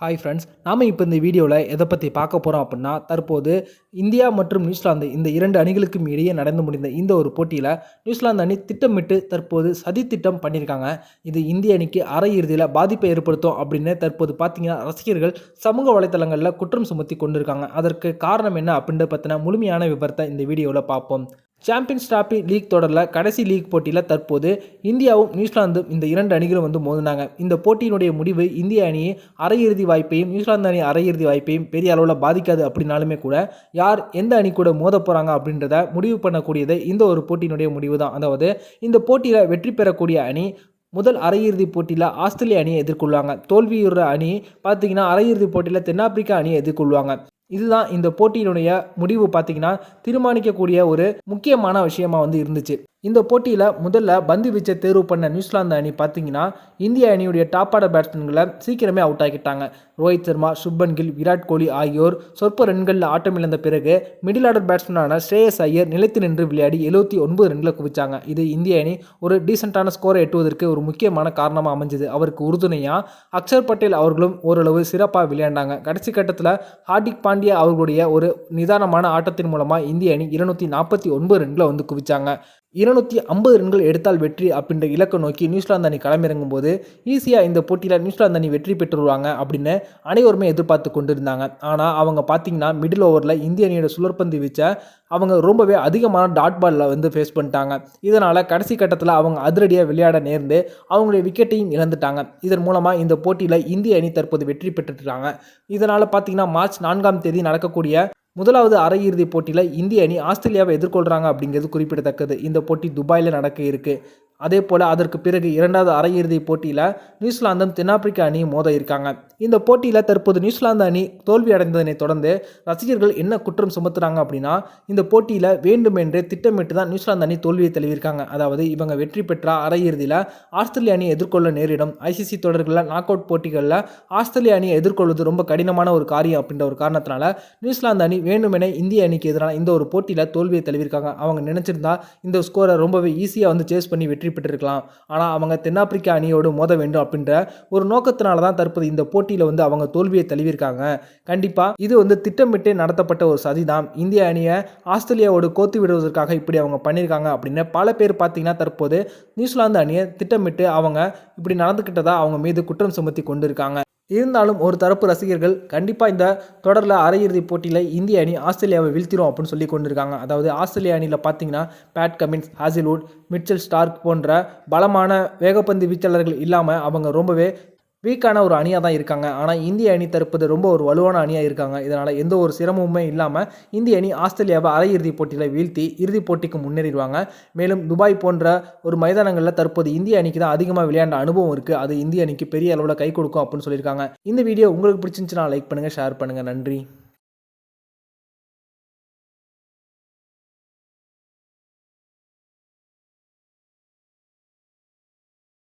Hi friends நாம் இப்போ இந்த வீடியோவில் எதை பற்றி பார்க்க போகிறோம் அப்படின்னா தற்போது இந்தியா மற்றும் நியூசிலாந்து இந்த இரண்டு அணிகளுக்கும் இடையே நடந்து முடிந்த இந்த ஒரு போட்டியில் நியூசிலாந்து அணி திட்டமிட்டு தற்போது சதி திட்டம் பண்ணியிருக்காங்க. இது இந்திய அணிக்கு அரையிறுதியில் பாதிப்பை ஏற்படுத்தும் அப்படின்னு தற்போது பார்த்தீங்கன்னா ரசிகர்கள் சமூக வலைத்தளங்களில் குற்றம் சுமத்தி கொண்டிருக்காங்க. அதற்கு காரணம் என்ன அப்படின்றத பற்றின முழுமையான விவரத்தை இந்த வீடியோவில் பார்ப்போம். சாம்பியன்ஸ் டிராபி லீக் தொடரில் கடைசி லீக் போட்டியில் தற்போது இந்தியாவும் நியூசிலாந்தும் இந்த இரண்டு அணிகளும் வந்து மோதினாங்க. இந்த போட்டியினுடைய முடிவு இந்திய அணியை அரையிறுதி வாய்ப்பையும் நியூசிலாந்து அணி அரையிறுதி வாய்ப்பையும் பெரிய அளவில் பாதிக்காது அப்படின்னாலுமே கூட யார் எந்த அணி கூட மோத போகிறாங்க அப்படின்றத முடிவு பண்ணக்கூடியது இந்த ஒரு போட்டியினுடைய முடிவு தான் அதாவது இந்த போட்டியில் வெற்றி பெறக்கூடிய அணி முதல் அரையிறுதி போட்டியில் ஆஸ்திரேலிய அணியை எதிர்கொள்வாங்க. தோல்வியுற அணி பார்த்தீங்கன்னா அரையிறுதி போட்டியில் தென்னாப்பிரிக்கா அணியை எதிர்கொள்வாங்க. இதுதான் இந்த போட்டியினுடைய முடிவு பார்த்தீங்கன்னா தீர்மானிக்கக்கூடிய ஒரு முக்கியமான விஷயமா வந்து இருந்துச்சு. இந்த போட்டியில் முதல்ல பந்து வீச்சை தேர்வு பண்ண நியூசிலாந்து அணி பார்த்தீங்கன்னா இந்திய அணியுடைய டாப் ஆர்டர் பேட்ஸ்மேன்களை சீக்கிரமே அவுட் ஆகிட்டாங்க ரோஹித் சர்மா சுப்மன் கில் விராட் கோலி ஆகியோர் சொற்ப ரன்களில் ஆட்டம் இழந்த பிறகு மிடில் ஆர்டர் பேட்ஸ்மேனான ஸ்ரேயஸ் ஐயர் நிலைத்து நின்று விளையாடி எழுபத்தி ஒன்பது ரன்களை குவிச்சாங்க. இது இந்திய அணி ஒரு டீசெண்டான ஸ்கோரை எட்டுவதற்கு ஒரு முக்கியமான காரணமாக அமைஞ்சது. அவருக்கு உறுதுணையாக அக்ஷர் பட்டேல் அவர்களும் ஓரளவு சிறப்பாக விளையாண்டாங்க. கடைசி கட்டத்தில் ஹார்திக் பாண்டியா அவர்களுடைய ஒரு நிதானமான ஆட்டத்தின் மூலமாக இந்திய அணி இருநூற்றி நாற்பத்தி ஒன்பது ரன்களை வந்து குவிச்சாங்க. இருநூத்தி ஐம்பது ரன்கள் எடுத்தால் வெற்றி அப்படின்ற இலக்கை நோக்கி நியூசிலாந்து அணி களமிறங்கும் போது ஈஸியாக இந்த போட்டியில் நியூசிலாந்து அணி வெற்றி பெற்றுருவாங்க அப்படின்னு அனைவருமே எதிர்பார்த்து கொண்டிருந்தாங்க. ஆனால் அவங்க பார்த்தீங்கன்னா மிடில் ஓவரில் இந்திய அணியோட சுழற்பந்து வீச்ச அவங்க ரொம்பவே அதிகமான டாட் பாலில் வந்து ஃபேஸ் பண்ணிட்டாங்க. இதனால் கடைசி கட்டத்தில் அவங்க அதிரடியாக விளையாட நேர்ந்து அவங்களுடைய விக்கெட்டையும் இழந்துட்டாங்க. இதன் மூலமாக இந்த போட்டியில் இந்திய அணி தற்போது வெற்றி பெற்றுட்டாங்க. இதனால் பார்த்தீங்கன்னா மார்ச் நான்காம் தேதி நடக்கக்கூடிய முதலாவது அரையிறுதி போட்டியில் இந்திய அணி ஆஸ்திரேலியாவை எதிர்கொள்கிறாங்க அப்படிங்கிறது குறிப்பிடத்தக்கது. இந்த போட்டி துபாயில் நடக்க இருக்குது அதே போல் அதற்கு பிறகு இரண்டாவது அரையிறுதி போட்டியில் நியூசிலாந்தும் தென்னாப்பிரிக்கா அணியும் மோத இருக்காங்க. இந்த போட்டியில் தற்போது நியூசிலாந்து அணி தோல்வி அடைந்ததனை தொடர்ந்து ரசிகர்கள் என்ன குற்றம் சுமத்துறாங்க அப்படின்னா இந்த போட்டியில் வேண்டுமென்றே திட்டமிட்டு தான் நியூசிலாந்து அணி தோல்வியை தெளிவிருக்காங்க அதாவது இவங்க வெற்றி பெற்ற அரையிறுதியில் ஆஸ்திரேலிய அணியை எதிர்கொள்ள நேரிடும். ஐசிசி தொடர்களில் நாக் அவுட் போட்டிகளில் ஆஸ்திரேலிய அணியை எதிர்கொள்வது ரொம்ப கடினமான ஒரு காரியம் அப்படின்ற ஒரு காரணத்தினால நியூசிலாந்து அணி வேண்டுமென இந்திய அணிக்கு எதிரான இந்த ஒரு போட்டியில் தோல்வியை தழுவிருக்காங்க அவங்க நினச்சிருந்தா இந்த ஸ்கோரை ரொம்பவே ஈஸியாக வந்து சேஸ் பண்ணி வெற்றி பெற்றிருக்கலாம் ஆனால் அவங்க தென்னாப்பிரிக்கா அணியோடு மோத வேண்டும் அப்படின்ற ஒரு நோக்கத்தினால தான் தற்போது இந்த போட்டியில் வந்து அவங்க தோல்வியை தழுவியிருக்காங்க. கண்டிப்பாக இது வந்து திட்டமிட்டே நடத்தப்பட்ட ஒரு சதி தான் இந்திய அணியை ஆஸ்திரேலியாவோடு கோத்து விடுவதற்காக இப்படி அவங்க பண்ணியிருக்காங்க அப்படின்னு பல பேர் பார்த்தீங்கன்னா தற்போது நியூசிலாந்து அணியை திட்டமிட்டு அவங்க இப்படி நடந்துக்கிட்டதா அவங்க மீது குற்றம் சுமத்தி கொண்டிருக்காங்க. இருந்தாலும் ஒரு தரப்பு ரசிகர்கள் கண்டிப்பாக இந்த தொடரில் அரையிறுதி போட்டியில் இந்திய அணி ஆஸ்திரேலியாவை வீழ்த்திரும் அப்படின்னு சொல்லி கொண்டிருக்காங்க. அதாவது ஆஸ்திரேலிய அணியில் பார்த்தீங்கன்னா Pat Cummins Hazlewood Mitchell Starc போன்ற பலமான வேகப்பந்து வீச்சாளர்கள் இல்லாமல் அவங்க ரொம்பவே வீக்கான ஒரு அணியாக தான் இருக்காங்க. ஆனால் இந்திய அணி தற்போது ரொம்ப ஒரு வலுவான அணியாக இருக்காங்க. இதனால் எந்த ஒரு சிரமமுமே இல்லாமல் இந்திய அணி ஆஸ்திரேலியாவை அரையிறுதிப் போட்டியில் வீழ்த்தி இறுதிப் போட்டிக்கு முன்னேறிடுவாங்க. மேலும் துபாய் போன்ற ஒரு மைதானங்களில் தற்போது இந்திய அணிக்கு தான் அதிகமாக விளையாண்ட அனுபவம் இருக்குது அது இந்திய அணிக்கு பெரிய அளவில் கை கொடுக்கும் அப்படின்னு சொல்லியிருக்காங்க. இந்த வீடியோ உங்களுக்கு பிடிச்சிருந்துச்சுன்னா லைக் பண்ணுங்கள் ஷேர் பண்ணுங்கள் நன்றி.